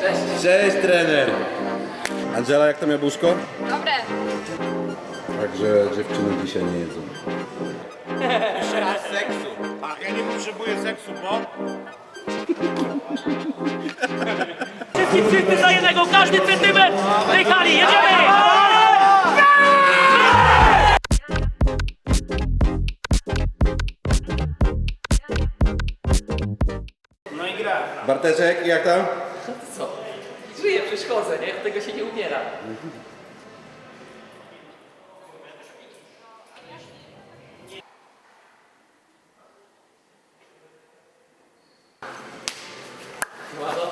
Cześć. Cześć trener! Angela, jak tam jabłuszko? Dobre. Także dziewczyny dzisiaj nie jedzą. A ja nie potrzebuję seksu, bo... Wszystkim wszyscy za jednego, każdy centymetr tej hali, jedziemy! Barteczek, jak tam? Co? Żyję, przeszkodzę, nie? Od tego się nie umiera. Ładno.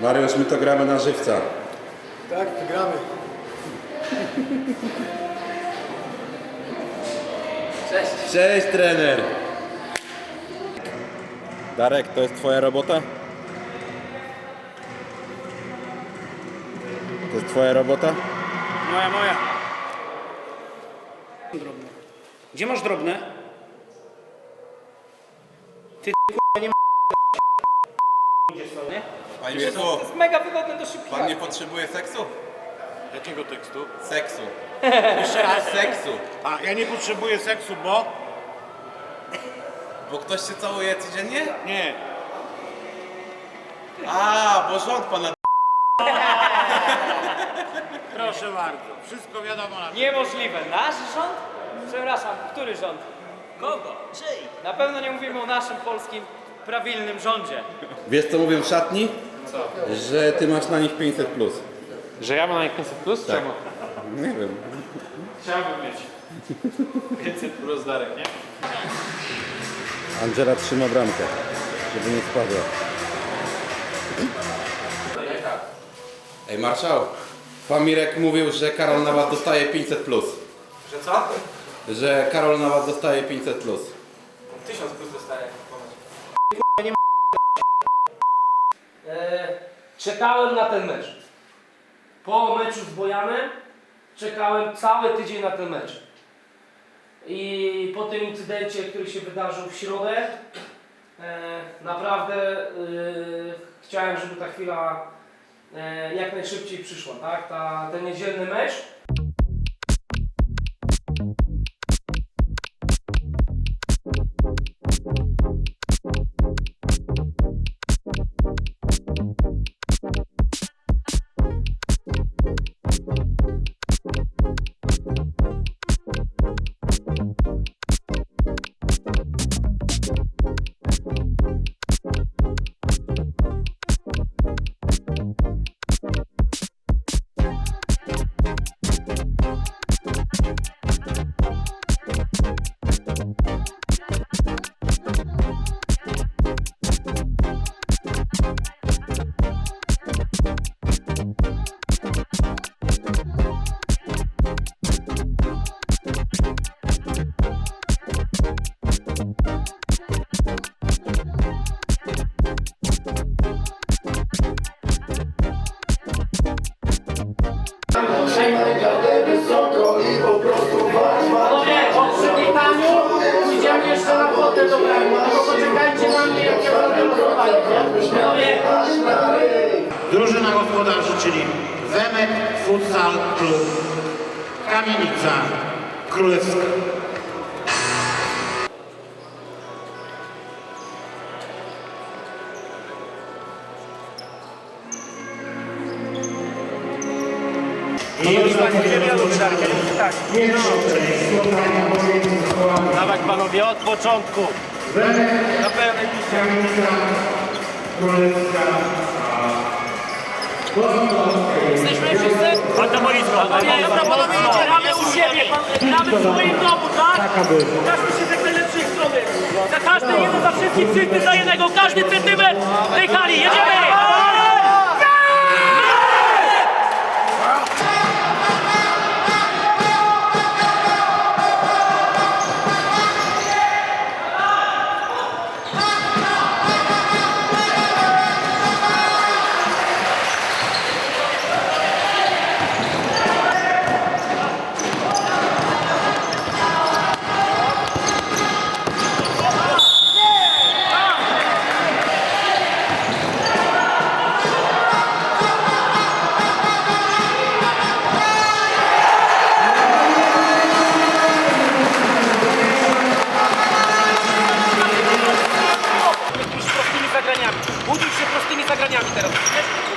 Mariusz, my to gramy na żywca. Tak, wygramy. Cześć. Cześć trener! Darek, to jest twoja robota? To jest twoja robota? Moja, moja. Drobne. Gdzie masz drobne? Ty k***a nie ma... Gdzie są, nie? Panie Wiesław, jest mega wygodne do szybkiego. pan nie potrzebuje seksu? Jakiego tekstu? Seksu. Jeszcze raz seksu. A ja nie potrzebuję seksu, bo... Bo ktoś się całuje codziennie? Nie. A, bo rząd pana... Proszę bardzo. Wszystko wiadomo na Niemożliwe. Nasz rząd? Przepraszam, który rząd? Kogo? Czyj? Na pewno nie mówimy o naszym polskim prawilnym rządzie. Wiesz co mówią w szatni? Co? Że ty masz na nich 500 plus. Że ja mam na nich 500 plus? Czemu? Nie wiem. Chciałbym mieć 500 plus Darek, nie? Angela trzyma bramkę, żeby nie spadła. Ej marszał, pan Mirek mówił, że Karol Nawat dostaje 500 plus. Że co? Że Karol Nawat dostaje 500 plus. 1000 plus dostaję. E, czekałem na ten mecz. Po meczu z Bojanem czekałem cały tydzień na ten mecz. I po tym incydencie, który się wydarzył w środę, e, naprawdę e, chciałem, żeby ta chwila e, jak najszybciej przyszła. Tak? Ta, ten niedzielny mecz Drużyna gospodarzy, czyli Wemek Futsal Klub Kamienica Królewska. I już tak. Dawać panowie od początku. Na pełnej jesteśmy wszyscy? Pan to boisko. Dobra, panowie, gramy u siebie, gramy w swoim domu, tak? Pokażmy się z jak najlepszej strony. Za każdy jeden, za wszystkich, wszyscy za jednego, każdy centymetr tej hali, jedziemy!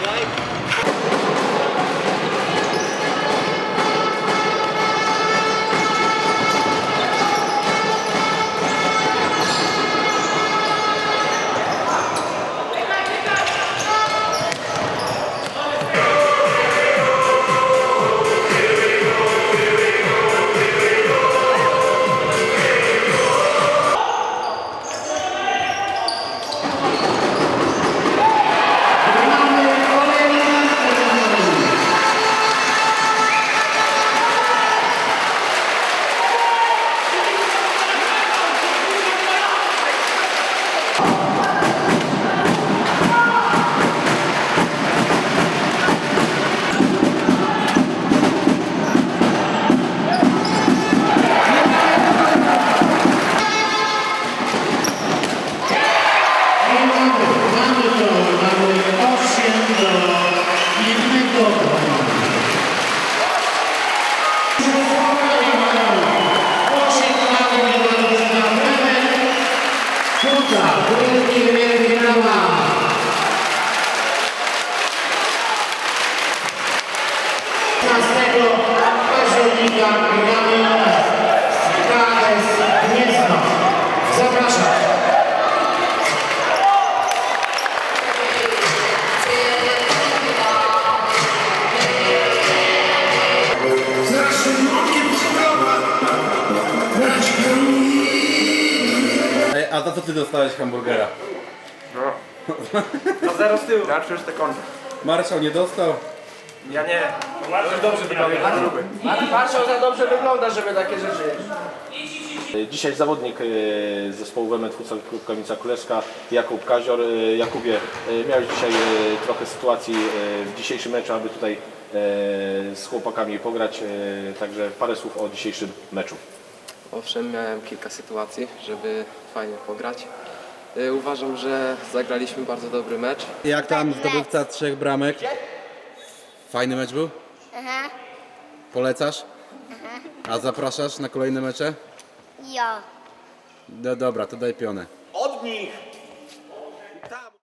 night. A za co ty dostałeś hamburgera? To zero z tyłu. Ja już te konto. Marszał nie dostał? Ja nie. Już dobrze wygląda. Marszał za dobrze wygląda, żeby takie rzeczy jeść. Dzisiaj zawodnik e, zespołu WMT Futsal Klub Kamica Królewska, Jakub Kazior. E, Jakubie, e, miałeś dzisiaj trochę sytuacji w dzisiejszym meczu, aby tutaj z chłopakami pograć, także parę słów o dzisiejszym meczu. Owszem, miałem kilka sytuacji, żeby fajnie pograć. Y, Uważam, że zagraliśmy bardzo dobry mecz. Jak tam zdobywca trzech bramek? Fajny mecz był? Aha, Polecasz? A zapraszasz na kolejne mecze? ja. No dobra, to daj pionę. Od nich